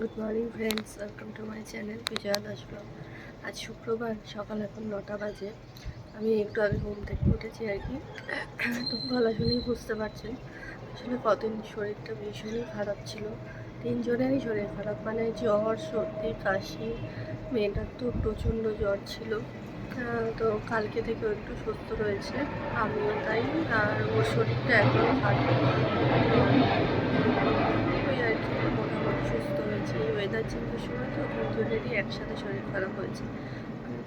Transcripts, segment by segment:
Good morning friends welcome to my channel Bijoya Das vlog আজ শুক্রবার, সকাল এখন নটা বাজে। আমি একটু আগে ঘুম থেকে উঠেছি আর কি। তো গলা শুনেই বুঝতে পারছেন, আসলে কদিন শরীরটা ভীষণই খারাপ ছিল। তিনজনেরই শরীর খারাপ মানে জ্বর, সর্দি, কাশি, মেয়েটার তো প্রচণ্ড জ্বর ছিল। তো কালকে থেকে একটু সুস্থ রয়েছে। আমিও তাই, আর ওর শরীরটা এখনও খারাপ ওই আর কি মোটামুটি সুস্থ এই ওয়েদার সময় তো তিনজনেরই একসাথে শরীর খারাপ হয়েছে।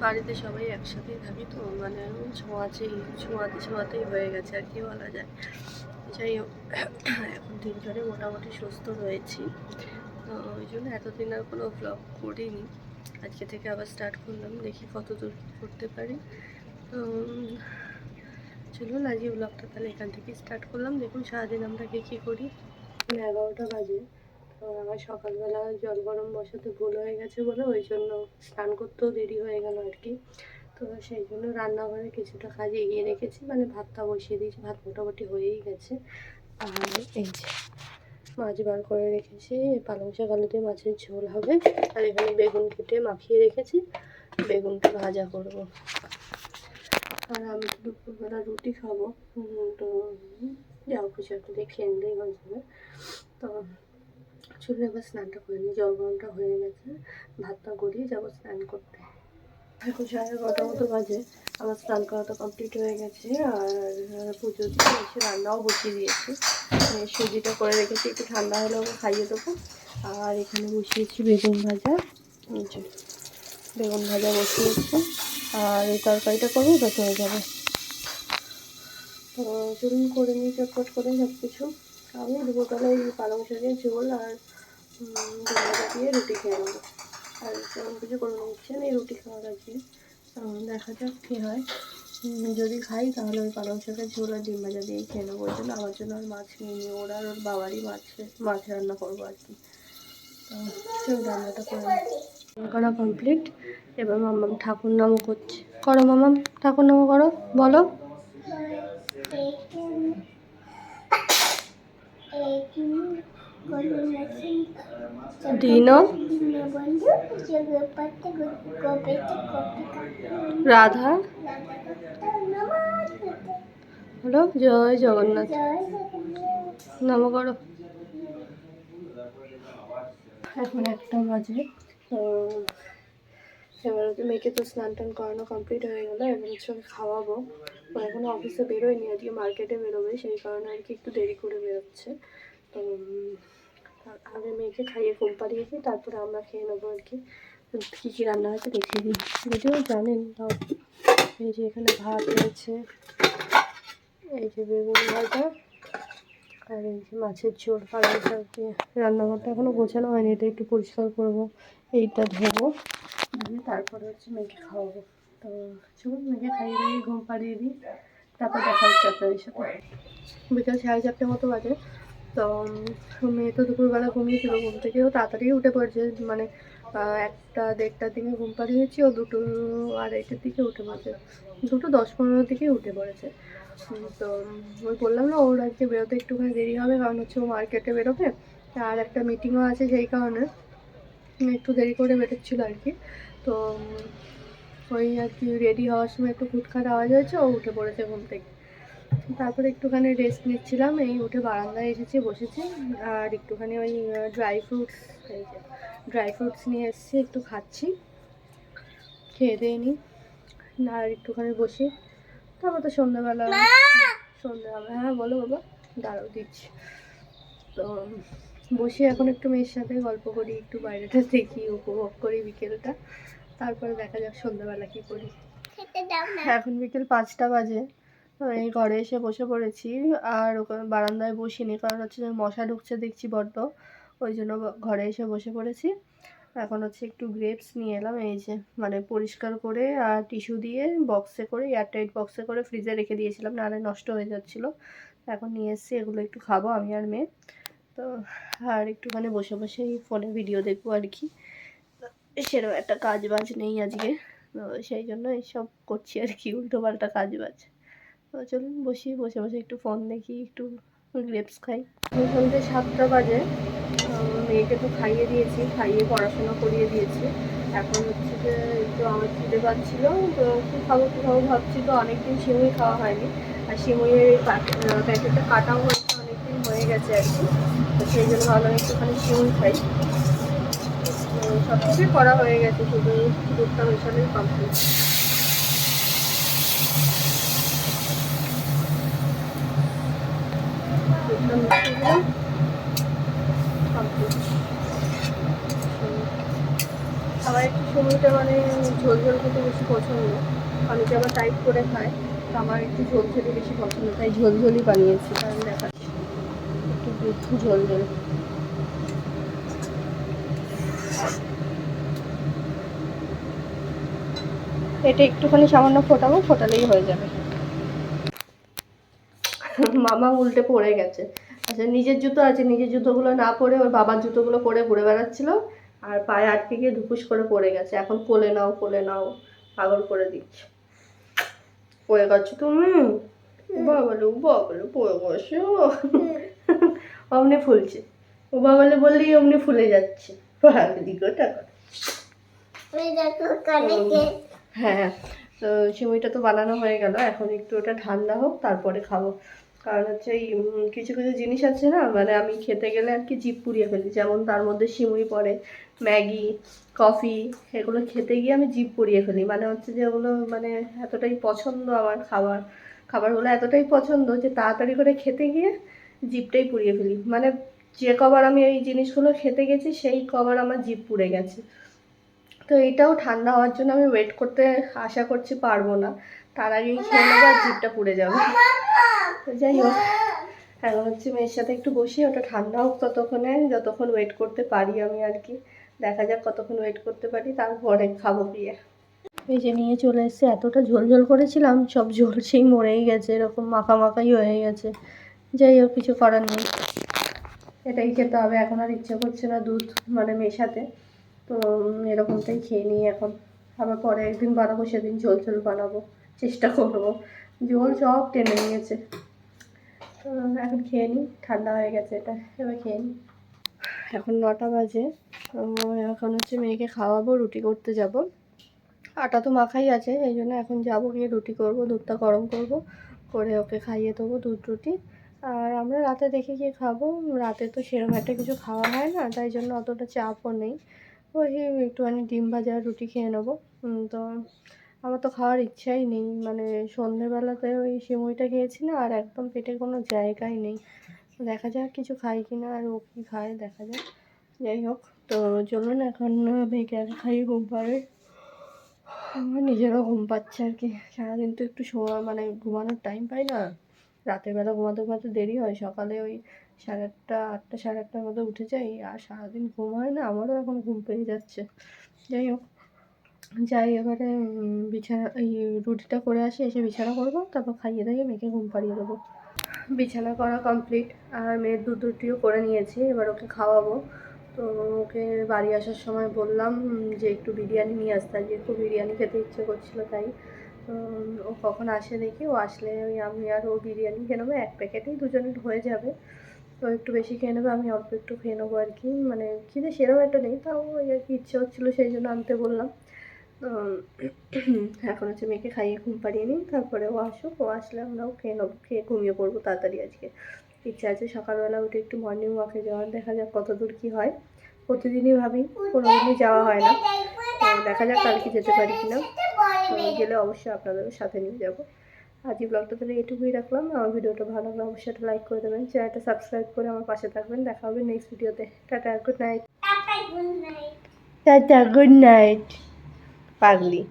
বাড়িতে সবাই একসাথেই থাকি তো মানে ছোঁয়াচেই ছোঁয়াতে, ছোঁয়াতেই হয়ে গেছে আর কি বলা যায়। যাই হোক, এখন তিনজনে মোটামুটি সুস্থ রয়েছি। তো ওই জন্য এতদিন আর কোনো ব্লগ করিনি। আজকে থেকে আবার স্টার্ট করলাম, দেখি কত দূর করতে পারি। তো, চলুন আজকে ব্লগটা তাহলে এখান থেকে স্টার্ট করলাম। দেখুন সারাদিন আমরা কী কী করি। এগারোটা বাজে। আমার সকালবেলা জল গরম বসাতে ভুল হয়ে গেছে বলে ওই জন্য স্নান করতেও দেরি হয়ে গেল আর কি। তো সেই জন্য রান্নাঘরে কিছুটা কাজ এগিয়ে রেখেছি মানে ভাতটা বসিয়ে দিয়েছি, ভাত মোটামুটি হয়েই গেছে। আর এই যে মাছ বার করে রেখেছি, পালং শাক, আলু দিয়ে মাছের ঝোল হবে। আর এখানে বেগুন কেটে মাখিয়ে রেখেছি, বেগুনটা ভাজা করব। আর আমি তো দুপুরবেলা রুটি খাব তো যাও কিছু একটা দিয়ে খেয়ে নিলেই যাবে। তো চলুন এবার স্নানটা করে নিই। জল গরমটা হয়ে গেছে। ভাতটা গড়িয়ে যাব স্নান করতে। এখন সাড়ে এগারোটা মতো বাজে। আমার স্নান করা তো কমপ্লিট হয়ে গেছে। আর পুজো দিয়ে এসে রান্নাও বসিয়ে দিয়েছি। মানে সুজিটা করে রেখেছি। একটু ঠান্ডা হলে ওকে খাইয়ে দেবো। আর এখানে বসিয়েছি বেগুন ভাজা। বেগুন ভাজা বসিয়েছি। আর এই তরকারিটা করব, ব্যাস হয়ে যাবে। তো চলুন, করে নিই, চটপট করে সব কিছু আমি দুপুরবেলায় পালং শাকের ঝোল আর ডিম দিয়ে রুটি খেয়ে নেব। আর তেমন কিছু কোনো নিচ্ছে না এই রুটি খাওয়ার আজকে দেখা যাক কী হয়। যদি খাই তাহলে ওই পালং শাকের ঝোল আর ডিম ভাজা দিয়েই খেয়ে নেব। ওই জন্য আমার জন্য আর মাছ নিয়ে নিই ওরা আর ওর বাবারই মাছ মাছ রান্না করব আর কি। রান্নাটা করে করা কমপ্লিট এবার মামাম ঠাকুর নামও করছে। করো মামাম ঠাকুর নামও করো। বলো। দিনও রাধা হলো জয় জগন্নাথ নম করো এখন একটা বাজে তো এবার মেয়েকে তো স্নান টান করানো কমপ্লিট হয়ে গেলো এবার হচ্ছে খাওয়াবো। ও এখনও অফিসে বেরোয়নি আজকে মার্কেটে বেরোবে, সেই কারণে আর কি একটু দেরি করে বেরোচ্ছে। তো আগে মেয়েকে খাইয়ে ঘুম পাড়িয়েছি তারপরে আমরা খেয়ে নেব আর কি। কী কী রান্না হয়েছে দেখিয়ে দিই। যদিও জানেন, তাও এই যে এখানে ভাত হয়েছে, এই যে বেগুন ভাজা, আর এই যে মাছের ঝোল, পালং শাক দিয়ে রান্নাঘরটা এখনও গোছানো হয়নি, এটা একটু পরিষ্কার করব, এইটা ধোবো, তারপরে হচ্ছে মেয়েকে খাওয়াবো। তো চলুন মেয়েকে খাইয়ে দিয়ে ঘুম পাড়িয়ে দিই। তারপর দেখা হচ্ছে আপনাদের সাথে। বিকাল সাড়ে চারটে মতো বাজে। তো মেয়ে তো দুপুরবেলা ঘুমিয়েছিল, ঘুম থেকেও তাড়াতাড়ি উঠে পড়ছে। মানে একটা দেড়টার দিকে ঘুম পাড়িয়েছি ও দুটো আড়াইটার দিকে উঠে পড়েছে। দুটো দশ পনেরোর দিকে উঠে পড়েছে। তো ওই বললাম না, ওর আজকে বেরোতে একটুখানি দেরি হবে, কারণ হচ্ছে ও মার্কেটে বেরোবে। আর একটা মিটিংও আছে সেই কারণে, একটু দেরি করে বেরোচ্ছিল আর কি। তো ওই আর কি রেডি হওয়ার সময় একটু খুটখাট আওয়াজ হয়েছে ও উঠে পড়েছে ঘুম থেকে। তারপরে একটুখানি রেস্ট নিচ্ছিলাম এই উঠে বারান্দায় এসেছি বসেছি আর একটুখানি ওই ড্রাই ফ্রুটস এই যে ড্রাই ফ্রুটস নিয়ে এসেছি একটু খাচ্ছি খেয়ে দিয়ে নিই আর একটুখানি বসি। তারপর তো সন্ধ্যাবেলা সন্ধ্যাবেলা হ্যাঁ বলো বাবা দাঁড়াও দিচ্ছি। তো বসে এখন একটু মেয়ের সাথে গল্প করি একটু বাইরেটা দেখি উপভোগ করি বিকেলটা। তারপরে দেখা যাক সন্ধ্যাবেলা কী করি। এখন বিকেল পাঁচটা বাজে। এই ঘরে এসে বসে পড়েছি আর ওখানে বারান্দায় বসিনি কারণ হচ্ছে যে মশা ঢুকছে দেখছি বড্ড। ওই জন্য ঘরে এসে বসে পড়েছি। এখন হচ্ছে একটু গ্রেপস নিয়ে এলাম এই যে মানে পরিষ্কার করে আর টিস্যু দিয়ে বক্সে করে এয়ারটাইট বক্সে করে ফ্রিজে রেখে দিয়েছিলাম নাহলে নষ্ট হয়ে যাচ্ছিল। এখন নিয়ে এসেছি এগুলো একটু খাব আমি আর মেয়ে। তো আর একটুখানি বসে বসেই ফোনে ভিডিও দেখব আর কি। সেরকম একটা কাজ বাজ নেই আজকে। তো সেই জন্য এইসব করছি আর কি উল্টো পাল্টা কাজ বাজ। তো চলুন বসি, বসে বসে একটু ফোন দেখি, একটু গ্রেপস খাই। এখন যে সাতটা বাজে মেয়েকে তো খাইয়ে দিয়েছি, খাইয়ে পড়াশোনা করিয়ে দিয়েছি। এখন হচ্ছে যে একটু আমার খিদে পাচ্ছিল, তো কী খাব কী খাব ভাবছি, তো অনেকদিন সিমুই খাওয়া হয়নি। আর সিমুইয়ের প্যাকেটটা কাটাও হয়েছে অনেকদিন হয়ে গেছে আর কি। তো সেই জন্য ভাবলাম একটুখানি সিমুই খাই। সব কিছুই করা হয়ে গেছে, শুধু দুধটা মেশালেই কমপ্লিট দুধটা মিশিয়ে আমার একটু সময়টা মানে ঝোল ঝোল খেতে বেশি পছন্দ। অনেকে আবার টাইট করে খায় তো আমার একটু ঝোল খেতে বেশি পছন্দ, তাই ঝোল ঝোলই বানিয়েছি, কারণ দেখাচ্ছি একটু ঝোল ঝোল। এটা একটুখানি সামান্য ফোটাবো ফোটালেই হয়ে যাবে। মামা উল্টে পড়ে গেছে। আচ্ছা নিজের জুতো আছে নিজের জুতোগুলো না পরে ওর বাবার জুতোগুলো পরে ঘুরে বেড়াচ্ছিল আর পায়ে আটকে গিয়ে ধুপুস করে পড়ে গেছে। এখন কোলে নাও কোলে নাও পাগল করে দিচ্ছে। পড়ে গেছো তুমি? বাবালু বাবালু পড়ে গেছো? অমনি ফুলছে। ও বাবালে বললেই অমনি ফুলে যাচ্ছে। দিকে টাকা হ্যাঁ তো সিমুইটা তো বানানো হয়ে গেল, এখন একটু ওটা ঠান্ডা হোক, তারপরে খাব। কারণ হচ্ছে এই কিছু কিছু জিনিস আছে না মানে আমি খেতে গেলে আর কি জিভ পুড়িয়ে ফেলি। যেমন তার মধ্যে সিমুই পড়ে, ম্যাগি, কফি, এগুলো খেতে গিয়ে আমি জিভ পুড়িয়ে ফেলি। মানে হচ্ছে যে ওগুলো মানে এতটাই পছন্দ আমার খাবার। খাবারগুলো এতটাই পছন্দ যে তাড়াতাড়ি করে খেতে গিয়ে জিভটাই পুড়িয়ে ফেলি। মানে যে কবার আমি এই জিনিসগুলো খেতে গেছি, সেই কবার আমার জিভ পুড়ে গেছে। তো এটাও ঠান্ডা হওয়ার জন্য আমি ওয়েট করতে আশা করছি পারব না। তার আগেই খেয়ে নেব আর জিভটা পুড়ে যাবে। তো যাই হোক, এখন হচ্ছে মেয়ের সাথে একটু বসি, ওটা ঠান্ডা হোক ততক্ষণে, যতক্ষণ ওয়েট করতে পারি আমি আর কি। দেখা যাক কতক্ষণ ওয়েট করতে পারি, তারপরে খাব গিয়ে। এই যে নিয়ে চলে এসেছে, এতটা ঝোল ঝোল করেছিলাম, সব ঝোল সেই মরেই গেছে, এরকম মাখা মাখাই হয়ে গেছে। যাই হোক, কিছু করার নেই। এটাই খেতে হবে, এখন আর ইচ্ছে করছে না দুধ মানে মেশাতে। তো এরকমটাই খেয়ে নিই এখন। আবার পরে একদিন বানাবো, সেদিন ঝোল ঝোল বানাবো, চেষ্টা করব। ঝোল সব টেনে নিয়েছে। তো, এখন খেয়ে নিই, ঠান্ডা হয়ে গেছে এটা, এবার খেয়ে নিই। এখন নটা বাজে এখন হচ্ছে মেয়েকে খাওয়াবো, রুটি করতে যাব। আটা তো মাখাই আছে, এই জন্য এখন যাব গিয়ে রুটি করব, দুধটা গরম করব, করে ওকে খাইয়ে দেবো দুধ রুটি। আর আমরা রাতে দেখে গিয়ে খাব, রাতে তো সেরকম একটা কিছু খাওয়া হয় না, তাই জন্য অতটা চাপও নেই। ওই একটুখানি ডিম ভাজা রুটি খেয়ে নেব। তো আমার তো খাওয়ার ইচ্ছাই নেই। মানে সন্ধেবেলাতে ওই সিমুইটা খেয়েছি না আর একদম পেটে কোনো জায়গাই নেই। দেখা যাক কিছু খাই কি না আর ও কী খায়, দেখা যাক। যাই হোক, তো চলুন এখন আগে খাইয়ে ঘুম পাড়ে আমার নিজেরও ঘুম পাচ্ছে আর কি। সারাদিন তো একটু সময় মানে ঘুমানোর টাইম পাই না। রাতের বেলা ঘুমাতে ঘুমাতে দেরি হয়। সকালে ওই সাড়ে আটটা আটটা, সাড়ে আটটার মধ্যে উঠে যাই আর সারাদিন ঘুম হয় না, আমারও এখন ঘুম পেয়ে যাচ্ছে। যাই হোক, যাই এবারে বিছানা, এই রুটিটা করে আসি, এসে বিছানা করব, তারপর খাইয়ে দাইয়ে মেয়েকে ঘুম পাড়িয়ে দেবো। বিছানা করা কমপ্লিট আর মেয়ের দুধ রুটিও করে নিয়েছি, এবার ওকে খাওয়াবো। তো ওকে বাড়ি আসার সময় বললাম যে একটু বিরিয়ানি নিয়ে আসতে, আজকে একটু বিরিয়ানি খেতে ইচ্ছে করছিল তাই। ও কখন আসে দেখি, ও আসলে ওই আমি আর ও বিরিয়ানি খেয়ে নেব, এক প্যাকেটেই দুজনের হয়ে যাবে। তো একটু বেশি খেয়ে নেবে, আমি অল্প একটু খেয়ে নেব আর কি। মানে খিদে সেরকম একটা নেই, তাও ওই আর কি ইচ্ছে হচ্ছিল সেই জন্য আনতে বললাম। এখন হচ্ছে মেয়েকে খাইয়ে ঘুম পাড়িয়ে নিই, তারপরে ও আসুক, ও আসলে আমরাও খেয়ে নেব, খেয়ে ঘুমিয়ে পড়ব তাড়াতাড়ি আজকে। ইচ্ছা আছে সকালবেলা উঠে একটু মর্নিং ওয়াকে যাওয়ার, দেখা যাক কত দূর কী হয়। প্রতিদিনই ভাবি কোনো দিনই যাওয়া হয় না। দেখা যাক কালকে যেতে পারি কি না তো গেলে অবশ্যই আপনাদেরও সাথে নিয়ে যাব। আজ এই ব্লগটা তাহলে এটুকুই রাখলাম। আমার ভিডিওটা ভালো লাগলে অবশ্যই একটা লাইক করে দেবেন। চ্যানেলটা সাবস্ক্রাইব করে আমার পাশে থাকবেন। দেখা হবে নেক্সট ভিডিওতে tata good night tata good night পাগলি।